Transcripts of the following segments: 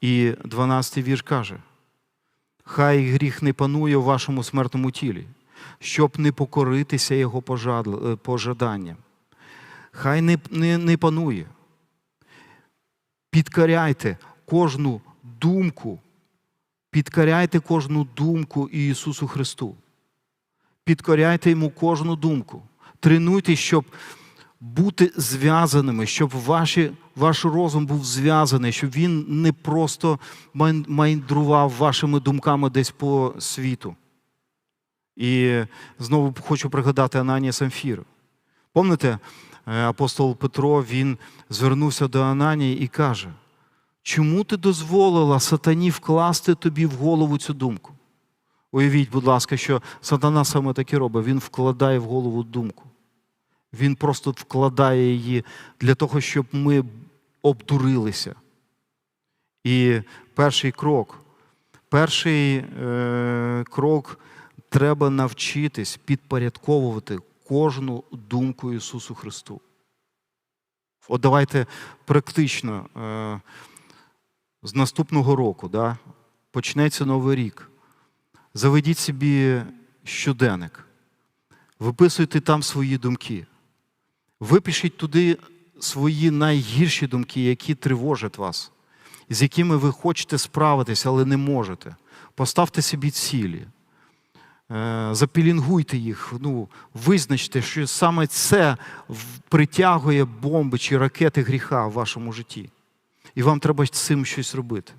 І 12 вірш каже: Хай гріх не панує в вашому смертному тілі, щоб не покоритися його е, пожаданням. Хай не, не, не панує. Підкоряйте кожну думку, підкоряйте кожну думку Ісусу Христу. Підкоряйте йому кожну думку. Тренуйтесь, щоб бути зв'язаними, щоб ваші, ваш розум був зв'язаний, щоб він не просто майн- майндрував вашими думками десь по світу. І знову хочу пригадати Ананія Самфіру. Пам'ятаєте, е, апостол Петро він звернувся до Ананії і каже: чому ти дозволила сатані вкласти тобі в голову цю думку? Уявіть, будь ласка, що сатана саме таке робить. Він вкладає в голову думку. Він просто вкладає її для того, щоб ми обдурилися. І перший крок, перший е, крок треба навчитись підпорядковувати кожну думку Ісусу Христу. От давайте практично е, з наступного року, да, почнеться новий рік. Заведіть собі щоденник, виписуйте там свої думки. Випишіть туди свої найгірші думки, які тривожать вас, з якими ви хочете справитися, але не можете. Поставте собі цілі, Е, запілінгуйте їх, ну, визначте, що саме це притягує бомби чи ракети гріха в вашому житті. І вам треба з цим щось робити.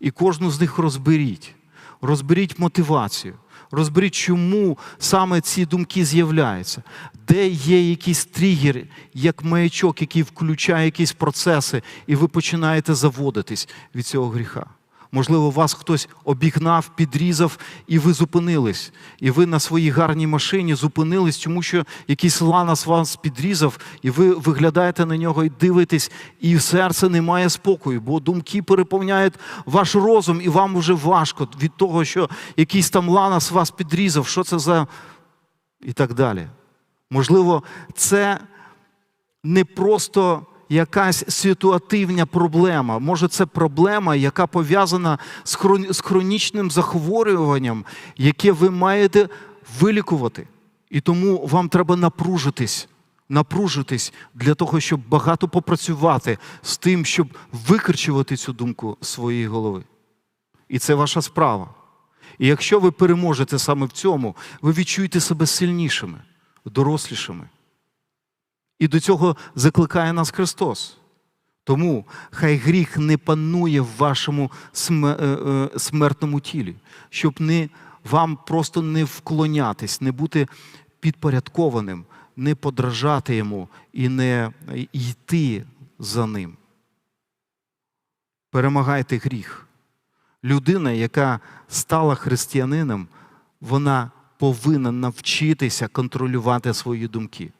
І кожну з них розберіть. Розберіть мотивацію. Розберіть, чому саме ці думки з'являються, де є якийсь тригер, як маячок, який включає якісь процеси, і ви починаєте заводитись від цього гріха. Можливо, вас хтось обігнав, підрізав, і ви зупинились. І ви на своїй гарній машині зупинились, тому що якийсь ланас вас підрізав, і ви виглядаєте на нього і дивитесь, і серце немає спокою, бо думки переповняють ваш розум, і вам вже важко від того, що якийсь там ланас вас підрізав, що це за. і так далі. Можливо, це не просто якась ситуативна проблема. Може, це проблема, яка пов'язана з хронічним захворюванням, яке ви маєте вилікувати. І тому вам треба напружитись, напружитись для того, щоб багато попрацювати з тим, щоб викричувати цю думку з своєї голови. І це ваша справа. І якщо ви переможете саме в цьому, ви відчуєте себе сильнішими, дорослішими. І до цього закликає нас Христос. Тому хай гріх не панує в вашому е, е, смертному тілі, щоб не, вам просто не вклонятись, не бути підпорядкованим, не подражати йому і не йти за ним. Перемагайте гріх. Людина, яка стала християнином, вона повинна навчитися контролювати свої думки.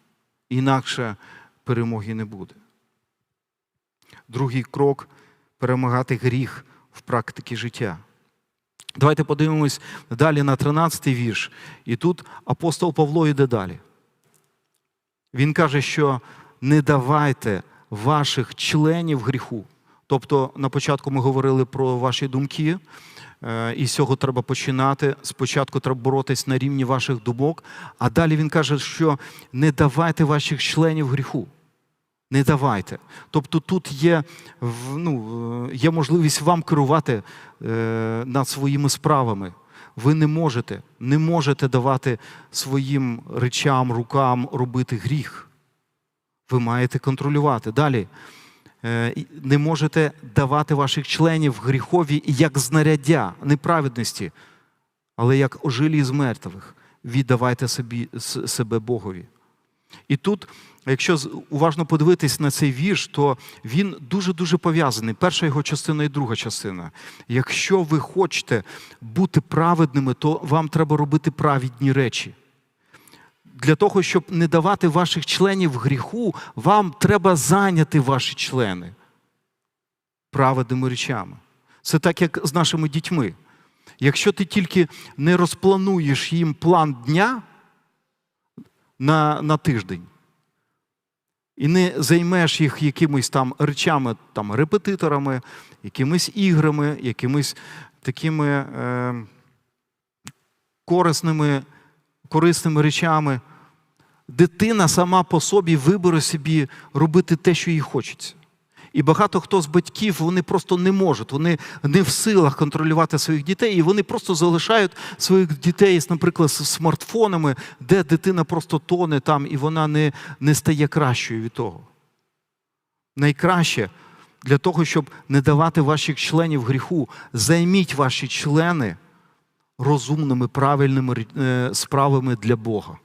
Інакше перемоги не буде. Другий крок перемагати гріх в практиці життя. Давайте подивимось далі на 13-й вірш. І тут апостол Павло йде далі. Він каже, що не давайте ваших членів гріху. Тобто, на початку ми говорили про ваші думки, е, і з цього треба починати. Спочатку треба боротись на рівні ваших думок, а далі він каже, що не давайте ваших членів гріху. Не давайте. Тобто тут є, ну, е, є можливість вам керувати е, над своїми справами. Ви не можете, не можете давати своїм речам, рукам робити гріх. Ви маєте контролювати. Далі. Е, Не можете давати ваших членів гріхові як знаряддя неправедності, але як ожилі з мертвих. Віддавайте собі, себе Богові. І тут, якщо уважно подивитись на цей вірш, то він дуже-дуже пов'язаний. Перша його частина і друга частина. Якщо ви хочете бути праведними, то вам треба робити праведні речі. Для того, щоб не давати ваших членів гріху, вам треба зайняти ваші члени праведними речами. Це так, як з нашими дітьми. Якщо ти тільки не розплануєш їм план дня на, на тиждень, і не займеш їх якимись там речами, там, репетиторами, якимись іграми, якимись такими е, корисними, корисними речами, дитина сама по собі вибере собі робити те, що їй хочеться. І багато хто з батьків вони просто не можуть, вони не в силах контролювати своїх дітей, і вони просто залишають своїх дітей, наприклад, з смартфонами, де дитина просто тоне там, і вона не, не стає кращою від того. Найкраще для того, щоб не давати ваших членів гріху, займіть ваші члени розумними, правильними е, справами для Бога.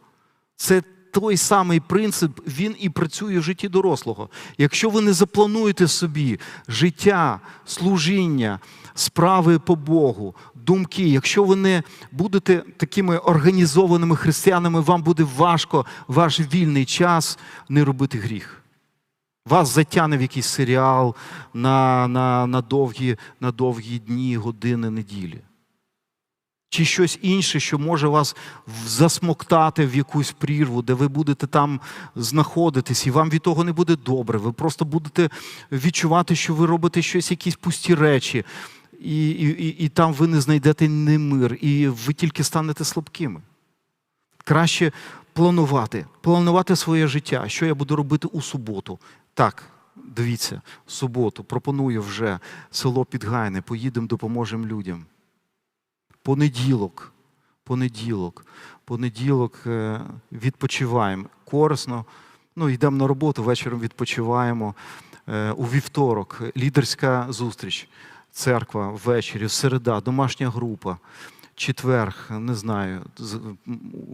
Це той самий принцип, він і працює в житті дорослого. Якщо ви не заплануєте собі життя, служіння, справи по Богу, думки, якщо ви не будете такими організованими християнами, вам буде важко ваш вільний час не робити гріх. Вас затягне в якийсь серіал на, на, на, довгі, на довгі дні, години, неділі чи щось інше, що може вас засмоктати в якусь прірву, де ви будете там знаходитись, і вам від того не буде добре. Ви просто будете відчувати, що ви робите щось, якісь пусті речі, і, і, і, і там ви не знайдете не мир, і ви тільки станете слабкими. Краще планувати, планувати своє життя, що я буду робити у суботу. Так, дивіться, суботу пропоную вже село Підгайне, поїдемо, допоможемо людям понеділок, понеділок, понеділок е, відпочиваємо корисно. Ну, йдемо на роботу, вечором відпочиваємо. Е, у вівторок лідерська зустріч, церква ввечері, середа, домашня група, четверг, не знаю,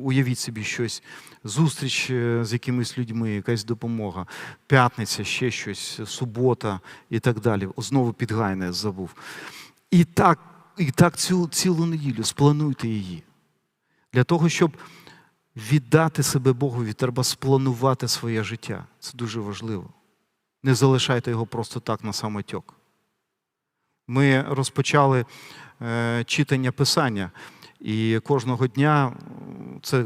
уявіть собі щось, зустріч е, з якимись людьми, якась допомога, п'ятниця, ще щось, субота і так далі. Знову підгайне забув. І так і так цю цілу неділю сплануйте її. Для того, щоб віддати себе Богові, треба спланувати своє життя. Це дуже важливо. Не залишайте його просто так на самотьок. Ми розпочали е, читання Писання, і кожного дня це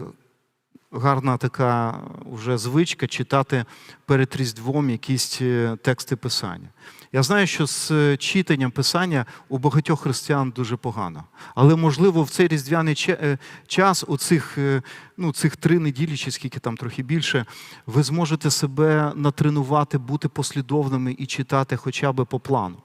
гарна така вже звичка читати перед Різдвом якісь е, тексти Писання. Я знаю, що з е, читанням Писання у багатьох християн дуже погано. Але, можливо, в цей різдвяний е, час, у цих, ну, цих три неділі, чи скільки там трохи більше, ви зможете себе натренувати, бути послідовними і читати хоча б по плану.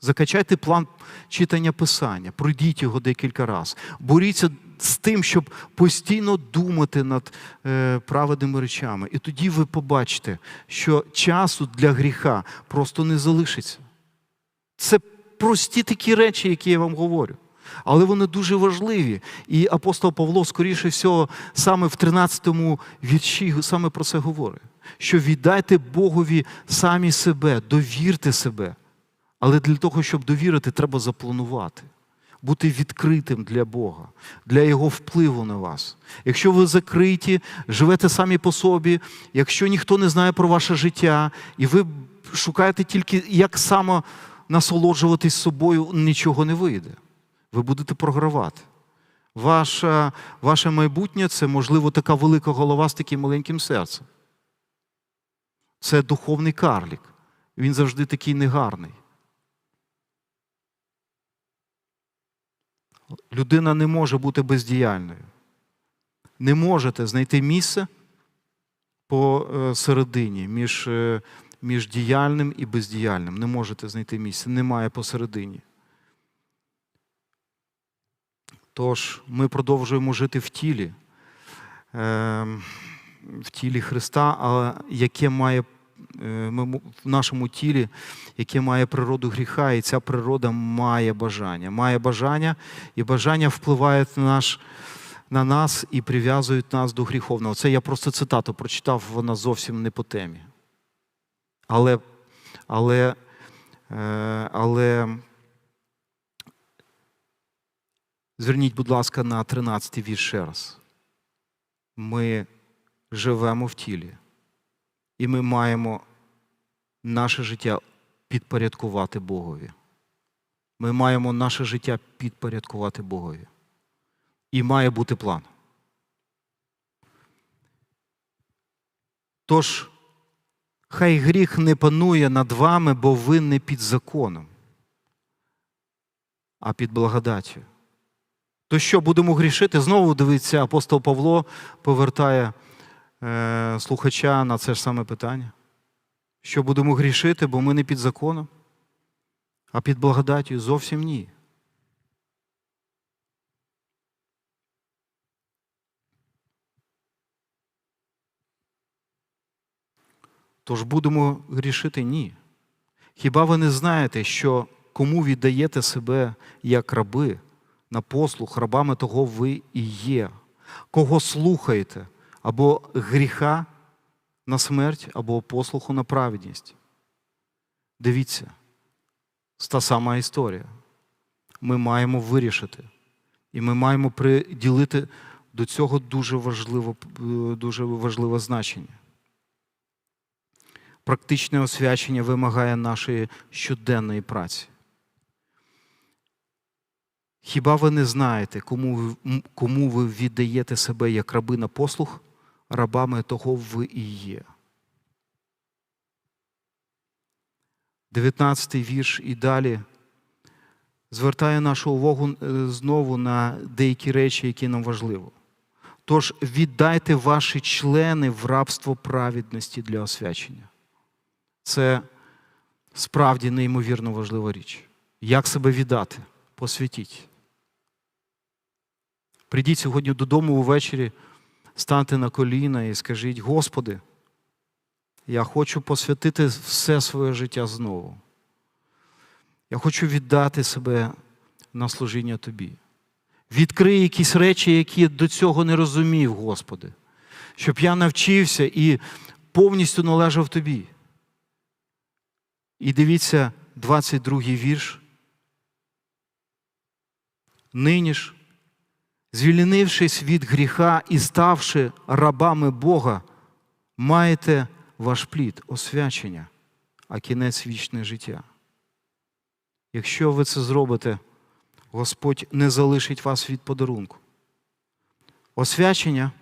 Закачайте план читання Писання, пройдіть його декілька разів. Боріться з тим, щоб постійно думати над е, праведними речами. І тоді ви побачите, що часу для гріха просто не залишиться. Це прості такі речі, які я вам говорю. Але вони дуже важливі. І апостол Павло, скоріше всього, саме в 13 му вірші саме про це говорить. Що віддайте Богові самі себе, довірте себе. Але для того, щоб довірити, треба запланувати бути відкритим для Бога, для Його впливу на вас. Якщо ви закриті, живете самі по собі, якщо ніхто не знає про ваше життя, і ви шукаєте тільки, як само насолоджуватись собою, нічого не вийде. Ви будете програвати. Ваше, ваше майбутнє це, можливо, така велика голова з таким маленьким серцем. Це духовний карлік. Він завжди такий негарний. Людина не може бути бездіяльною. Не можете знайти місце посередині між е, між діяльним і бездіяльним. Не можете знайти місце, немає посередині. Тож ми продовжуємо жити в тілі, ем, в тілі Христа, але яке має Е, в нашому тілі, яке має природу гріха, і ця природа має бажання. Має бажання, і бажання впливає на наш. На нас і прив'язують нас до гріховного. Це я просто цитату прочитав, вона зовсім не по темі. Але але, е, але зверніть, будь ласка, на 13 й вірш ще раз. Ми живемо в тілі. І ми маємо наше життя підпорядкувати Богові. Ми маємо наше життя підпорядкувати Богові. І має бути план. Тож, Хай гріх не панує над вами, бо ви не під законом, а під благодаттю. То що будемо грішити? Знову дивиться, апостол Павло повертає е, слухача на це ж саме питання. Що будемо грішити, бо ми не під законом, а під благодаттю зовсім ні. Тож будемо грішити ні. Хіба ви не знаєте, що кому віддаєте себе як раби на послух, рабами того ви і є, кого слухаєте або гріха на смерть, або послуху на праведність? Дивіться, та сама історія. Ми маємо вирішити, і ми маємо приділити до цього дуже важливе, дуже важливе значення. Практичне освячення вимагає нашої щоденної праці. Хіба ви не знаєте, кому кому ви віддаєте себе як раби на послух, рабами того ви і є? 19 вірш і далі звертає нашу увагу е, знову на деякі речі, які нам важливо. Тож віддайте ваші члени в рабство праведності для освячення. Це справді неймовірно важлива річ. Як себе віддати? Посвятіть. Прийдіть сьогодні додому увечері, станьте на коліна і скажіть: Господи, я хочу посвятити все своє життя знову. Я хочу віддати себе на служіння Тобі. Відкрий якісь речі, які до цього не розумів, Господи, щоб я навчився і повністю належав Тобі. І дивіться 22-й вірш. Нині ж, звільнившись від гріха і ставши рабами Бога, маєте ваш плід, освячення, а кінець вічне життя. Якщо ви це зробите, Господь не залишить вас від подарунку. Освячення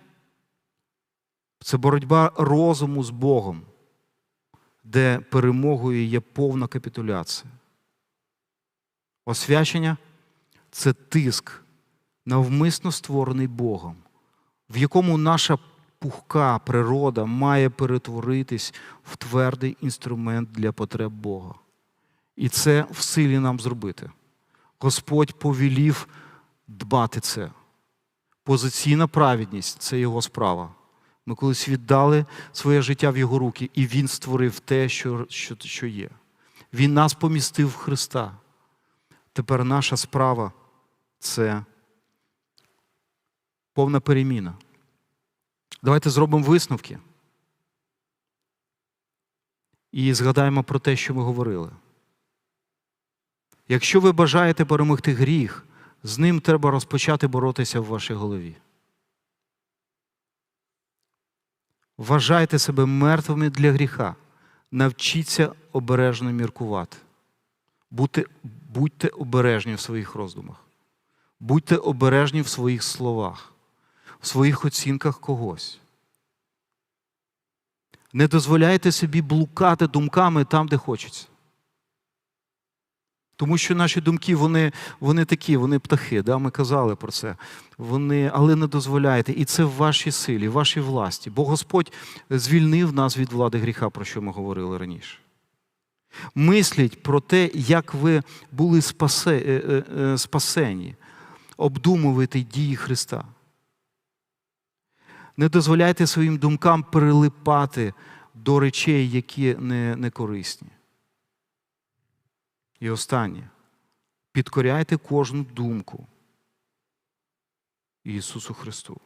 це боротьба розуму з Богом де перемогою є повна капітуляція. Освячення це тиск, навмисно створений Богом, в якому наша пухка природа має перетворитись в твердий інструмент для потреб Бога. І це в силі нам зробити. Господь повелів дбати це. Позиційна праведність це його справа. Ми колись віддали своє життя в Його руки, і Він створив те, що, що, що є. Він нас помістив в Христа. Тепер наша справа це повна переміна. Давайте зробимо висновки. І згадаємо про те, що ми говорили. Якщо ви бажаєте перемогти гріх, з ним треба розпочати боротися в вашій голові. Вважайте себе мертвими для гріха. Навчіться обережно міркувати. Будьте, будьте обережні в своїх роздумах. Будьте обережні в своїх словах, в своїх оцінках когось. Не дозволяйте собі блукати думками там, де хочеться. Тому що наші думки, вони вони такі, вони птахи, да? ми казали про це. Вони, Але не дозволяйте. І це в вашій силі, в вашій власті. Бо Господь звільнив нас від влади гріха, про що ми говорили раніше. Мисліть про те, як ви були спасе, е, е, е, спасені, обдумувати дії Христа. Не дозволяйте своїм думкам прилипати до речей, які не, не корисні. І останнє. Підкоряйте кожну думку Ісусу Христу.